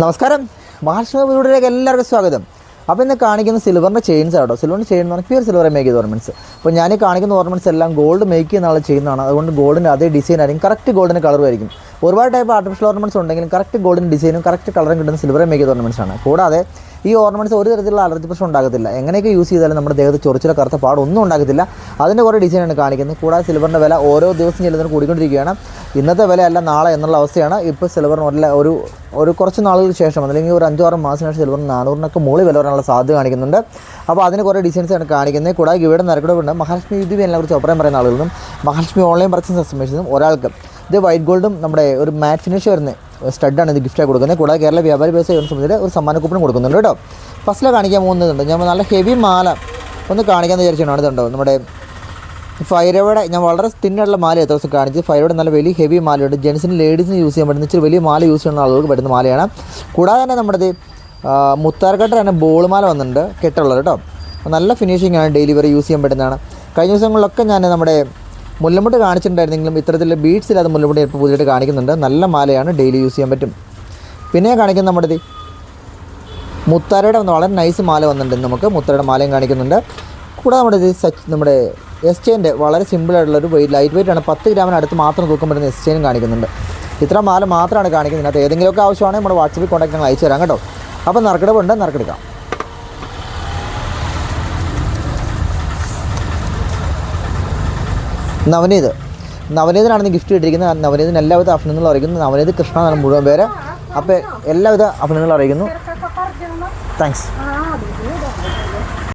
നമസ്കാരം. വീഡിയോയിലേക്ക് എല്ലാവർക്കും സ്വാഗതം. അപ്പോൾ ഇന്ന് കാണിക്കുന്ന സിൽവറിന്റെ ചെയിൻസ് ആട്ടോ. സിൽവറിന്റെ ചെയിൻ എന്ന് പറഞ്ഞാൽ പ്യൂർ സിൽവർ മേക്ക് ചെയ്ത ഓർണമെന്റ്സ് അപ്പോൾ ഞാൻ കാണിക്കുന്ന ഓർണമെന്റ്സ് എല്ലാം ഗോൾഡ് മേക്ക് ചെയ്യുന്ന ചെയ്യുന്നതാണ് അതുകൊണ്ട് ഗോൾഡിന്റെ അതേ ഡിസൈൻ ആയിരിക്കും. കറക്റ്റ് ഗോൾഡിന്റെ കളറും ആയിരിക്കും. ഒരുപാട് ടൈപ്പ് ആർട്ടിഫിഷ്യൽ ഓർണമെന്റ്സ് ഉണ്ടെങ്കിലും കറക്റ്റ് ഗോൾഡിന്റെ ഡിസൈനും കറക്റ്റ് കളറും കിട്ടുന്ന സിൽവർ മേക്ക് ചെയ്ത ഓർണമെന്റ്സ് ആണ്. കൂടാതെ ഈ ഓർണമെന്റ്സ് ഒരു തരത്തിലുള്ള അലർജി പ്രശ്നം ഉണ്ടാകത്തില്ല. എങ്ങനെയൊക്കെ യൂസ് ചെയ്താലും നമ്മുടെ ദേഹത്ത് ചൊറിച്ചിലോ കറുത്ത പാടൊന്നും ഉണ്ടാകത്തില്ല. അതിന്റെ കുറേ ഡിസൈനാണ് കാണിക്കുന്നത്. കൂടാതെ സിൽവറിന്റെ വില ഓരോ ദിവസം ചെല്ലുന്നതിന് കൂടിക്കൊണ്ടിരിക്കുകയാണ്. ഇന്നത്തെ വിലയല്ല നാളെ എന്നുള്ള അവസ്ഥയാണ്. ഇപ്പോൾ സിൽവറിന് ഒരു ഒരു കുറച്ച് നാളുകൾക്ക് ശേഷം അല്ലെങ്കിൽ ഒരു അഞ്ചോ ആറ് മാസത്തിന് ശേഷം സിൽവറിന് നാനൂറിനൊക്കെ മുകളിൽ വില വരാനുള്ള സാധ്യത കാണിക്കുന്നുണ്ട്. അപ്പോൾ അതിന് കുറേ ഡിസൈൻസാണ് കാണിക്കുന്നത്. കൂടാതെ ഇവിടെ നരക്കടവുണ്ട് മഹാലക്ഷ്മി യൂട്യൂബ് എല്ലാം കുറിച്ച് അഭിപ്രായം പറയുന്ന ആളുകളും മഹാലക്ഷ്മി ഓൺലൈൻ പർച്ചേസ് കസ്റ്റമേഴ്സിനും ഒരാൾക്ക് ഇത് വൈറ്റ് ഗോൾഡും നമ്മുടെ ഒരു മാറ്റ് ഫിനിഷ് വരുന്ന സ്റ്റഡാണ് ഇത് ഗിഫ്റ്റായി കൊടുക്കുന്നത്. കൂടാതെ കേരള വ്യാപാരി വ്യവസായ സംബന്ധിച്ച് ഒരു സമ്മാന കൂപ്പൺ കൊടുക്കുന്നുണ്ട് കേട്ടോ. ഫസ്റ്റിൽ കാണിക്കാൻ പോകുന്നതുണ്ട്. ഞാൻ നല്ല ഹെവി മാല ഒന്ന് കാണിക്കാൻ വിചാരിച്ചാണ് ഇതുണ്ടോ നമ്മുടെ ഫൈരോടെ ഞാൻ വളരെ തിന്നുള്ള മാല എത്ര ദിവസം കാണിച്ച് ഫൈറോയുടെ നല്ല വലിയ ഹെവി മാലയുണ്ട്. ജെൻസിന് ലേഡീസിന് യൂസ് ചെയ്യാൻ പറ്റുന്ന ഇച്ചിരി വലിയ മാല യൂസ് ചെയ്യുന്ന ആളുകൾക്ക് പറ്റുന്ന മാലയാണ്. കൂടാതെ തന്നെ നമ്മുടെ മുത്താർക്കട്ട തന്നെ ബോൾ മാല വന്നിട്ടുണ്ട്. കെട്ടുള്ളത് കേട്ടോ. നല്ല ഫിനിഷിംഗ് ആണ്. യൂസ് ചെയ്യാൻ പറ്റുന്നതാണ്. കഴിഞ്ഞ ദിവസങ്ങളിലൊക്കെ ഞാൻ നമ്മുടെ മുല്ലമുട്ട് കാണിച്ചിട്ടുണ്ടായിരുന്നെങ്കിലും ഇത്തരത്തിൽ ബീഡ്സിൽ അത് മുല്ലമുട്ട് ഇപ്പോൾ പുതിയതായിട്ട് കാണിക്കുന്നുണ്ട്. നല്ല മാലയാണ്. ഡെയിലി യൂസ് ചെയ്യാൻ പറ്റും. പിന്നെ കാണിക്കുന്ന നമ്മുടെ മുത്താരയുടെ വളരെ നൈസ് മാല വന്നിട്ടുണ്ട്. നമുക്ക് മുത്താരയുടെ മാലയും കാണിക്കുന്നുണ്ട്. കൂടാതെ നമ്മുടെ ഇത് സച്ച് നമ്മുടെ എസ് ചെയിന്റെ വളരെ സിമ്പിളായിട്ടുള്ള ഒരു വെയിറ്റ് ലൈറ്റ് വെയിറ്റ് ആണ്. പത്ത് ഗ്രാമിന് അടുത്ത് മാത്രം തൂക്കം പറ്റുന്ന എസ് ചെയിനും കാണിക്കുന്നുണ്ട്. ഇത്ര മാല മാത്രമാണ് കാണിക്കുന്നത്. അതിനകത്ത് ഏതെങ്കിലുമൊക്കെ ആവശ്യമാണെങ്കിൽ നമ്മുടെ വാട്സപ്പിൽ കോൺടാക്ട് ഞങ്ങൾ അയച്ചു തരാം കേട്ടോ. അപ്പോൾ നറുക്കെടുപ്പുണ്ട്. നറുക്കെടുക്കാം. നവനീത്. നവനീതനാണ് ഗിഫ്റ്റ് കിട്ടിയിരിക്കുന്നത് നവനീതിന് എല്ലാവിധ അഭിനന്ദനങ്ങളും അറിയിക്കുന്നു. നവനീത് കൃഷ്ണ എന്നാണ് മുഴുവൻ പേര്. അപ്പോൾ എല്ലാവിധ അഭിനന്ദനങ്ങളും അറിയിക്കുന്നു. താങ്ക്സ്